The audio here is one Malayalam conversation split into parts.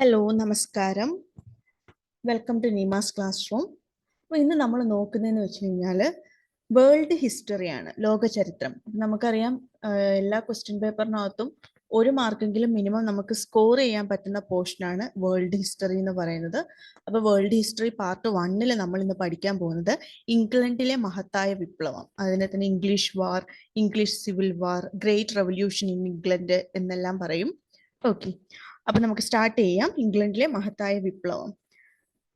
ഹലോ നമസ്കാരം. Welcome to Neema's class room അപ്പോൾ ഇന്ന് നമ്മൾ നോക്കുന്നതെന്ന് വെച്ച് കഴിഞ്ഞാൽ വേൾഡ് ഹിസ്റ്ററിയാണ് ലോക ചരിത്രം. നമുക്കറിയാം എല്ലാ ക്വസ്റ്റ്യൻ പേപ്പറിനകത്തും ഒരു മാർക്കെങ്കിലും മിനിമം നമുക്ക് സ്കോർ ചെയ്യാൻ പറ്റുന്ന പോർഷനാണ് വേൾഡ് ഹിസ്റ്ററി എന്ന് പറയുന്നത്. അപ്പോൾ വേൾഡ് ഹിസ്റ്ററി പാർട്ട് വണ്ണിൽ നമ്മൾ ഇന്ന് പഠിക്കാൻ പോകുന്നത് ഇംഗ്ലണ്ടിലെ മഹത്തായ വിപ്ലവം. അതിനെ തന്നെ English war English civil war great revolution in England എന്നെല്ലാം പറയും. ഓക്കെ അപ്പൊ നമുക്ക് സ്റ്റാർട്ട് ചെയ്യാം. ഇംഗ്ലണ്ടിലെ മഹത്തായ വിപ്ലവം.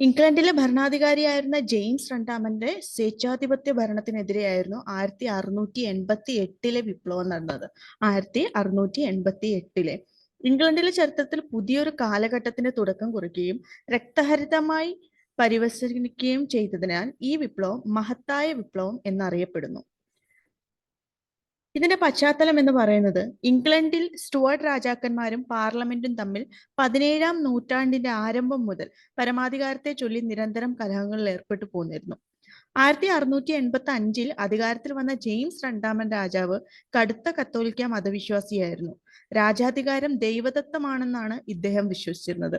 ഇംഗ്ലണ്ടിലെ ഭരണാധികാരിയായിരുന്ന ജെയിംസ് രണ്ടാമന്റെ സ്വേച്ഛാധിപത്യ ഭരണത്തിനെതിരെയായിരുന്നു ആയിരത്തി അറുന്നൂറ്റി എൺപത്തി എട്ടിലെ വിപ്ലവം നടന്നത്. ആയിരത്തി അറുന്നൂറ്റി എൺപത്തി എട്ടിലെ ഇംഗ്ലണ്ടിലെ ചരിത്രത്തിൽ പുതിയൊരു കാലഘട്ടത്തിന്റെ തുടക്കം കുറിക്കുകയും രക്തഹരിതമായി പരിവസിക്കുകയും ചെയ്തതിനാൽ ഈ വിപ്ലവം മഹത്തായ വിപ്ലവം എന്നറിയപ്പെടുന്നു. ഇതിന്റെ പശ്ചാത്തലം എന്ന് പറയുന്നത് ഇംഗ്ലണ്ടിൽ സ്റ്റുവർട്ട് രാജാക്കന്മാരും പാർലമെന്റും തമ്മിൽ പതിനേഴാം നൂറ്റാണ്ടിന്റെ ആരംഭം മുതൽ പരമാധികാരത്തെ ചൊല്ലി നിരന്തരം കലഹങ്ങളിൽ ഏർപ്പെട്ടു പോന്നിരുന്നു. ആയിരത്തി അറുന്നൂറ്റി എൺപത്തി അഞ്ചിൽ അധികാരത്തിൽ വന്ന ജെയിംസ് രണ്ടാമൻ രാജാവ് കടുത്ത കത്തോലിക്ക മതവിശ്വാസിയായിരുന്നു. രാജാധികാരം ദൈവദത്തമാണെന്നാണ് ഇദ്ദേഹം വിശ്വസിച്ചിരുന്നത്.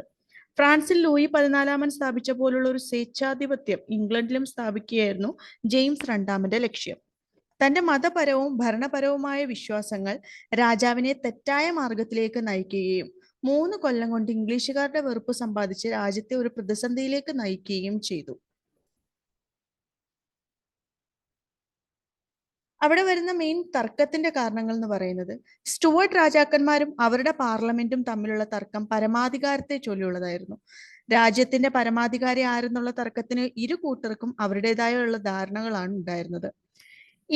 ഫ്രാൻസിൽ ലൂയി പതിനാലാമൻ സ്ഥാപിച്ച പോലുള്ള ഒരു സ്വേച്ഛാധിപത്യം ഇംഗ്ലണ്ടിലും സ്ഥാപിക്കുകയായിരുന്നു ജെയിംസ് രണ്ടാമന്റെ ലക്ഷ്യം. തന്റെ മതപരവും ഭരണപരവുമായ വിശ്വാസങ്ങൾ രാജാവിനെ തെറ്റായ മാർഗത്തിലേക്ക് നയിക്കുകയും മൂന്ന് കൊല്ലം കൊണ്ട് ഇംഗ്ലീഷുകാരുടെ വെറുപ്പ് സമ്പാദിച്ച് രാജ്യത്തെ ഒരു പ്രതിസന്ധിയിലേക്ക് നയിക്കുകയും ചെയ്തു. അവിടെ വരുന്ന മെയിൻ തർക്കത്തിന്റെ കാരണങ്ങൾ എന്ന് പറയുന്നത് സ്റ്റുവർട്ട് രാജാക്കന്മാരും അവരുടെ പാർലമെന്റും തമ്മിലുള്ള തർക്കം പരമാധികാരത്തെ ചൊല്ലിയുള്ളതായിരുന്നു. രാജ്യത്തിന്റെ പരമാധികാരി ആരെന്നുള്ള തർക്കത്തിന് ഇരു കൂട്ടർക്കും അവരുടേതായുള്ള ധാരണകളാണ് ഉണ്ടായിരുന്നത്.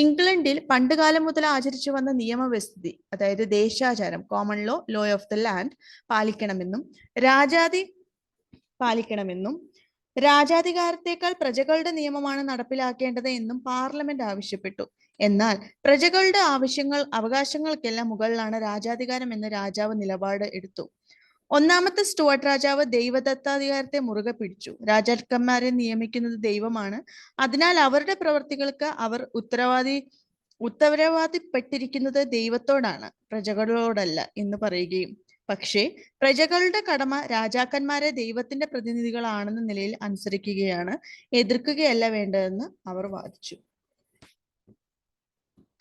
ഇംഗ്ലണ്ടിൽ പണ്ടുകാലം മുതൽ ആചരിച്ചു വന്ന നിയമവ്യവസ്ഥിതി അതായത് ദേശാചാരം common law law of the land പാലിക്കണമെന്നും രാജാതി പാലിക്കണമെന്നും രാജാധികാരത്തേക്കാൾ പ്രജകളുടെ നിയമമാണ് നടപ്പിലാക്കേണ്ടത് എന്നും പാർലമെന്റ് ആവശ്യപ്പെട്ടു. എന്നാൽ പ്രജകളുടെ ആവശ്യങ്ങൾ അവകാശങ്ങൾക്കെല്ലാം മുകളിലാണ് രാജാധികാരം എന്ന് രാജാവ് നിലപാട് എടുത്തു. ഒന്നാമത്തെ സ്റ്റുവർട്ട് രാജാവ് ദൈവദത്താധികാരത്തെ മുറുകെ പിടിച്ചു. രാജാക്കന്മാരെ നിയമിക്കുന്നത് ദൈവമാണ്. അതിനാൽ അവരുടെ പ്രവർത്തികൾക്ക് അവർ ഉത്തരവാദി ഉത്തരവാദിപ്പെട്ടിരിക്കുന്നത് ദൈവത്തോടാണ് പ്രജകളോടല്ല എന്ന് പറയുകയും. പക്ഷേ പ്രജകളുടെ കടമ രാജാക്കന്മാരെ ദൈവത്തിന്റെ പ്രതിനിധികളാണെന്ന നിലയിൽ അനുസരിക്കുകയാണ് എതിർക്കുകയല്ല വേണ്ടതെന്ന് അവർ വാദിച്ചു.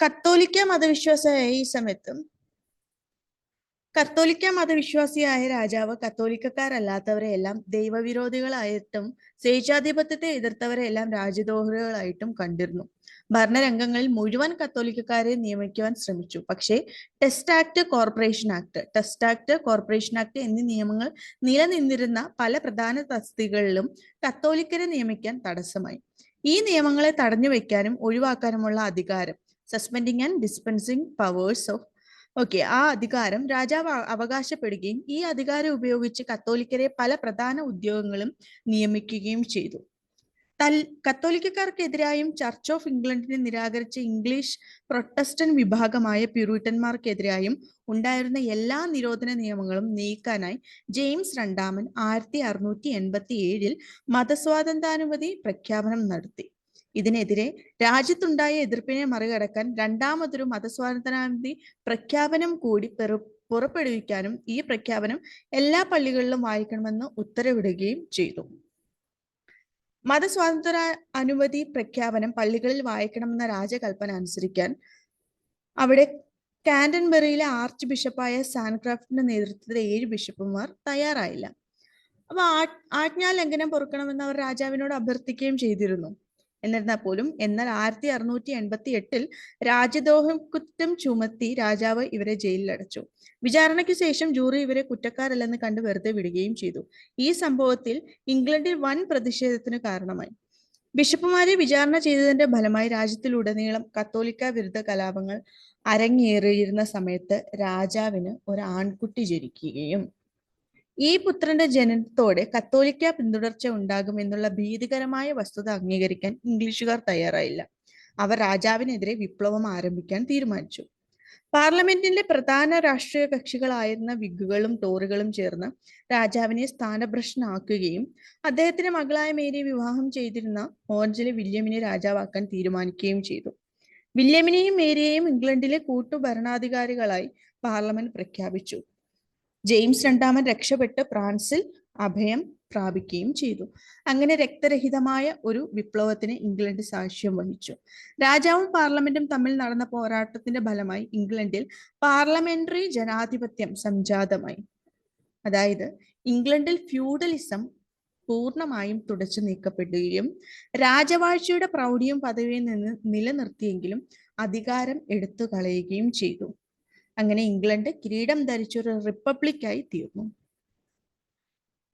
കത്തോലിക്ക മതവിശ്വാസമായ ഈ സമയത്ത് കത്തോലിക്ക മതവിശ്വാസിയായ രാജാവ് കത്തോലിക്കക്കാരല്ലാത്തവരെ എല്ലാം ദൈവവിരോധികളായിട്ടും സ്വേച്ഛാധിപത്യത്തെ എതിർത്തവരെ എല്ലാം രാജ്യദ്രോഹികളായിട്ടും കണ്ടിരുന്നു. ഭരണരംഗങ്ങളിൽ മുഴുവൻ കത്തോലിക്കക്കാരെ നിയമിക്കുവാൻ ശ്രമിച്ചു. പക്ഷേ test act corporation act test act corporation act എന്നീ നിയമങ്ങൾ നിലനിന്നിരുന്ന പല പ്രധാന തസ്തികളിലും കത്തോലിക്കരെ നിയമിക്കാൻ തടസ്സമായി. ഈ നിയമങ്ങളെ തടഞ്ഞു വെക്കാനും ഒഴിവാക്കാനുമുള്ള അധികാരം suspending and dispensing powers of okay ആ അധികാരം രാജാവ് അവകാശപ്പെടുകയും ഈ അധികാരം ഉപയോഗിച്ച് കത്തോലിക്കരെ പല പ്രധാന ഉദ്യോഗങ്ങളും നിയമിക്കുകയും ചെയ്തു. തൽ കത്തോലിക്കക്കാർക്കെതിരായും ചർച്ച് ഓഫ് ഇംഗ്ലണ്ടിനെ നിരാകരിച്ച ഇംഗ്ലീഷ് പ്രൊട്ടസ്റ്റന്റ് വിഭാഗമായ പ്യൂരിറ്റന്മാർക്കെതിരായും ഉണ്ടായിരുന്ന എല്ലാ നിരോധന നിയമങ്ങളും നീക്കാനായി ജെയിംസ് രണ്ടാമൻ ആയിരത്തി അറുന്നൂറ്റി എൺപത്തി ഏഴിൽ മതസ്വാതന്ത്ര്യാനുമതി പ്രഖ്യാപനം നടത്തി. ഇതിനെതിരെ രാജ്യത്തുണ്ടായ എതിർപ്പിനെ മറികടക്കാൻ രണ്ടാമതൊരു മതസ്വാതന്ത്ര്യാനുമതി പ്രഖ്യാപനം കൂടി പുറപ്പെടുവിക്കാനും ഈ പ്രഖ്യാപനം എല്ലാ പള്ളികളിലും വായിക്കണമെന്ന് ഉത്തരവിടുകയും ചെയ്തു. മതസ്വാതന്ത്ര്യ അനുമതി പ്രഖ്യാപനം പള്ളികളിൽ വായിക്കണമെന്ന രാജകൽപ്പന അനുസരിക്കാൻ അവിടെ കാൻഡൻബറിയിലെ ആർച്ച് ബിഷപ്പായ സാൻക്രാഫ്റ്റിന്റെ നേതൃത്വത്തിലെ ഏഴ് ബിഷപ്പുമാർ തയ്യാറായില്ല. അപ്പൊ ആജ്ഞാലംഘനം പൊറുക്കണമെന്ന് അവർ രാജാവിനോട് അഭ്യർത്ഥിക്കുകയും ചെയ്തിരുന്നു. എന്നിരുന്നാൽ പോലും എന്നാൽ ആയിരത്തി അറുന്നൂറ്റി എൺപത്തി എട്ടിൽ രാജ്യദ്രോഹം കുറ്റം ചുമത്തി രാജാവ് ഇവരെ ജയിലിലടച്ചു. വിചാരണയ്ക്ക് ശേഷം ജൂറി ഇവരെ കുറ്റക്കാരല്ലെന്ന് കണ്ട് വെറുതെ വിടുകയും ചെയ്തു. ഈ സംഭവത്തിൽ ഇംഗ്ലണ്ടിൽ വൻ പ്രതിഷേധത്തിന് കാരണമായി. ബിഷപ്പുമാരെ വിചാരണ ചെയ്തതിന്റെ ഫലമായി രാജ്യത്തിലുടനീളം കത്തോലിക്ക വിരുദ്ധ കലാപങ്ങൾ അരങ്ങേറിയിരുന്ന സമയത്ത് രാജാവിന് ഒരു ആൺകുട്ടി ജനിക്കുകയും ഈ പുത്രന്റെ ജനനത്തോടെ കത്തോലിക്ക പിന്തുടർച്ച ഉണ്ടാകും എന്നുള്ള ഭീതികരമായ വസ്തുത അംഗീകരിക്കാൻ ഇംഗ്ലീഷുകാർ തയ്യാറായില്ല. അവർ രാജാവിനെതിരെ വിപ്ലവം ആരംഭിക്കാൻ തീരുമാനിച്ചു. പാർലമെന്റിന്റെ പ്രധാന രാഷ്ട്രീയ കക്ഷികളായിരുന്ന വിഗുകളും ടോറുകളും ചേർന്ന് രാജാവിനെ സ്ഥാനഭ്രഷ്ടനാക്കുകയും അദ്ദേഹത്തിന്റെ മകളായ മേരിയെ വിവാഹം ചെയ്തിരുന്ന ഓറഞ്ചിലെ വില്യമിനെ രാജാവാക്കാൻ തീരുമാനിക്കുകയും ചെയ്തു. വില്യമിനെയും മേരിയെയും ഇംഗ്ലണ്ടിലെ കൂട്ടുഭരണാധികാരികളായി പാർലമെന്റ് പ്രഖ്യാപിച്ചു. ജെയിംസ് രണ്ടാമൻ രക്ഷപ്പെട്ട് ഫ്രാൻസിൽ അഭയം പ്രാപിക്കുകയും ചെയ്തു. അങ്ങനെ രക്തരഹിതമായ ഒരു വിപ്ലവത്തിന് ഇംഗ്ലണ്ട് സാക്ഷ്യം വഹിച്ചു. രാജാവും പാർലമെന്റും തമ്മിൽ നടന്ന പോരാട്ടത്തിന്റെ ഫലമായി ഇംഗ്ലണ്ടിൽ പാർലമെന്ററി ജനാധിപത്യം സംജാതമായി. അതായത് ഇംഗ്ലണ്ടിൽ ഫ്യൂഡലിസം പൂർണമായും തുടച്ചു നീക്കപ്പെടുകയും രാജവാഴ്ചയുടെ പ്രൗഢിയും പദവിയിൽ നിന്ന് നിലനിർത്തിയെങ്കിലും അധികാരം എടുത്തു കളയുകയും ചെയ്തു. അങ്ങനെ ഇംഗ്ലണ്ട് കിരീടം ധരിച്ചൊരു റിപ്പബ്ലിക്കായി തീർന്നു.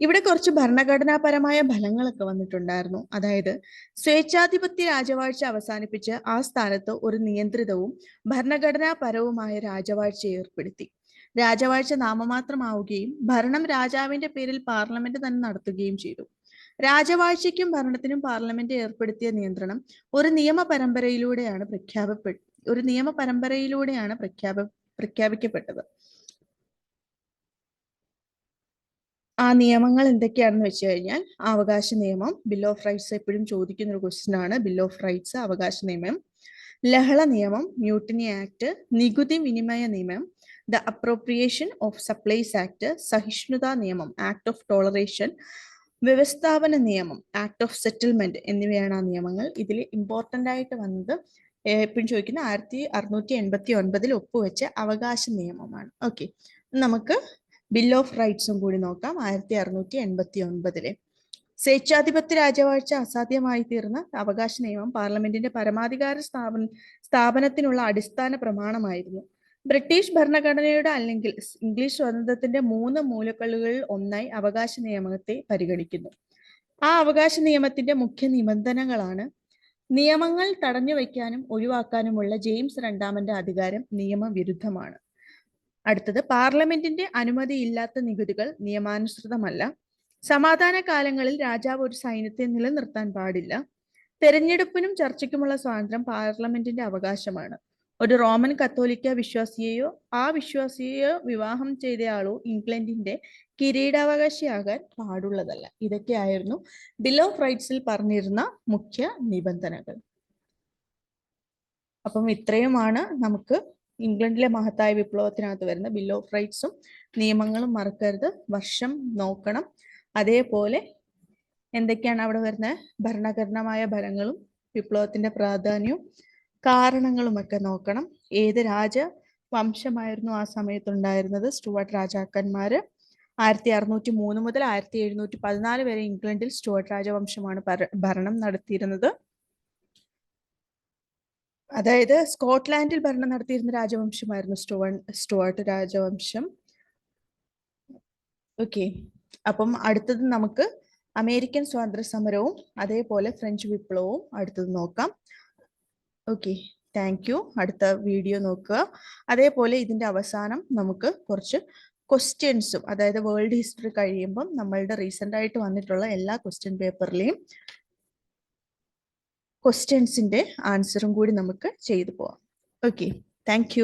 ഇവിടെ കുറച്ച് ഭരണഘടനാപരമായ ഫലങ്ങളൊക്കെ വന്നിട്ടുണ്ടായിരുന്നു. അതായത് സ്വേച്ഛാധിപത്യ രാജവാഴ്ച അവസാനിപ്പിച്ച് ആ സ്ഥാനത്ത് ഒരു നിയന്ത്രിതവും ഭരണഘടനാപരവുമായ രാജവാഴ്ച ഏർപ്പെടുത്തി. രാജവാഴ്ച നാമമാത്രമാവുകയും ഭരണം രാജാവിന്റെ പേരിൽ പാർലമെന്റ് തന്നെ നടത്തുകയും ചെയ്തു. രാജവാഴ്ചയ്ക്കും ഭരണത്തിനും പാർലമെന്റ് ഏർപ്പെടുത്തിയ നിയന്ത്രണം ഒരു നിയമ പരമ്പരയിലൂടെയാണ് പ്രഖ്യാപപ്പെട്ട ഒരു നിയമ പരമ്പരയിലൂടെയാണ് പ്രഖ്യാപ പ്രഖ്യാപിക്കപ്പെട്ടത്. ആ നിയമങ്ങൾ എന്തൊക്കെയാണെന്ന് വെച്ച് കഴിഞ്ഞാൽ അവകാശ നിയമം ബിൽ ഓഫ് റൈറ്റ്സ് എപ്പോഴും ചോദിക്കുന്ന ഒരു ക്വസ്റ്റ്യൻ ആണ്. ബിൽ ഓഫ് റൈറ്റ്സ് അവകാശ നിയമം. ലഹള നിയമം മ്യൂട്ടിനി ആക്ട് നികുതി വിനിമയ നിയമം the appropriation of supplies act സഹിഷ്ണുതാ നിയമം ആക്ട് ഓഫ് ടോളറേഷൻ വ്യവസ്ഥാപന നിയമം ആക്ട് ഓഫ് സെറ്റിൽമെന്റ് എന്നിവയാണ് ആ നിയമങ്ങൾ. ഇതിൽ ഇമ്പോർട്ടന്റ് ആയിട്ട് വന്നത് എപ്പോഴും ചോദിക്കുന്ന ആയിരത്തി അറുന്നൂറ്റി എൺപത്തി ഒൻപതിൽ ഒപ്പുവെച്ച അവകാശ നിയമമാണ്. ഓക്കെ നമുക്ക് ബിൽ ഓഫ് റൈറ്റ്സും കൂടി നോക്കാം. ആയിരത്തി അറുന്നൂറ്റി എൺപത്തി ഒൻപതിലെ സ്വേച്ഛാധിപത്യ രാജവാഴ്ച അസാധ്യമായി തീർന്ന അവകാശ നിയമം പാർലമെന്റിന്റെ പരമാധികാര സ്ഥാപന സ്ഥാപനത്തിനുള്ള അടിസ്ഥാന പ്രമാണമായിരുന്നു. ബ്രിട്ടീഷ് ഭരണഘടനയുടെ അല്ലെങ്കിൽ ഇംഗ്ലീഷ് സ്വതന്ത്രത്തിന്റെ മൂന്ന് മൂലക്കള്ളുകളിൽ ഒന്നായി അവകാശ നിയമത്തെ പരിഗണിക്കുന്നു. ആ അവകാശ നിയമത്തിന്റെ മുഖ്യ നിബന്ധനകളാണ് നിയമങ്ങൾ തടഞ്ഞു വയ്ക്കാനും ഒഴിവാക്കാനുമുള്ള ജെയിംസ് രണ്ടാമന്റെ അധികാരം നിയമവിരുദ്ധമാണ്. അടുത്തത് പാർലമെന്റിന്റെ അനുമതിയില്ലാത്ത നികുതികൾ നിയമാനുസൃതമല്ല. സമാധാന കാലങ്ങളിൽ രാജാവ് ഒരു സൈന്യത്തെ നിലനിർത്താൻ പാടില്ല. തെരഞ്ഞെടുപ്പിനും ചർച്ചയ്ക്കുമുള്ള സ്വാതന്ത്ര്യം പാർലമെന്റിന്റെ അവകാശമാണ്. ഒരു റോമൻ കത്തോലിക്ക വിശ്വാസിയെയോ ആ വിശ്വാസിയെയോ വിവാഹം ചെയ്തയാളോ ഇംഗ്ലണ്ടിന്റെ കിരീടാവകാശിയാകാൻ പാടുള്ളതല്ല. ഇതൊക്കെയായിരുന്നു ബിൽ ഓഫ് റൈറ്റ്സിൽ പറഞ്ഞിരുന്ന മുഖ്യ നിബന്ധനകൾ. അപ്പം ഇത്രയുമാണ് നമുക്ക് ഇംഗ്ലണ്ടിലെ മഹത്തായ വിപ്ലവത്തിനകത്ത് വരുന്ന ബിൽ ഓഫ് റൈറ്റ്സും നിയമങ്ങളും മറക്കരുത്. വർഷം നോക്കണം. അതേപോലെ എന്തൊക്കെയാണ് അവിടെ വരുന്ന ഭരണഘടനമായ ഫലങ്ങളും വിപ്ലവത്തിന്റെ പ്രാധാന്യവും കാരണങ്ങളുമൊക്കെ നോക്കണം. ഏത് രാജ വംശമായിരുന്നു ആ സമയത്തുണ്ടായിരുന്നത്? സ്റ്റുവർട്ട് രാജാക്കന്മാര്. ആയിരത്തി അറുന്നൂറ്റി മൂന്ന് മുതൽ ആയിരത്തി എഴുന്നൂറ്റി പതിനാല് വരെ ഇംഗ്ലണ്ടിൽ സ്റ്റുവർട്ട് രാജവംശമാണ് ഭരണം നടത്തിയിരുന്നത്. അതായത് സ്കോട്ട്ലാൻഡിൽ ഭരണം നടത്തിയിരുന്ന രാജവംശമായിരുന്നു സ്റ്റുവൺ സ്റ്റുവർട്ട് രാജവംശം. ഓക്കെ. അപ്പം അടുത്തത് നമുക്ക് അമേരിക്കൻ സ്വാതന്ത്ര്യ സമരവും അതേപോലെ ഫ്രഞ്ച് വിപ്ലവവും അടുത്തത് നോക്കാം. ഓക്കെ താങ്ക് യു അടുത്ത വീഡിയോ നോക്കുക. അതേപോലെ ഇതിന്റെ അവസാനം നമുക്ക് കുറച്ച് ക്വസ്റ്റ്യൻസും അതായത് വേൾഡ് ഹിസ്റ്ററി കഴിയുമ്പം നമ്മളുടെ റീസെന്റ് ആയിട്ട് വന്നിട്ടുള്ള എല്ലാ ക്വസ്റ്റ്യൻ പേപ്പറിലെയും ക്വസ്റ്റ്യൻസിന്റെ ആൻസറും കൂടി നമുക്ക് ചെയ്തു പോവാം. Okay thank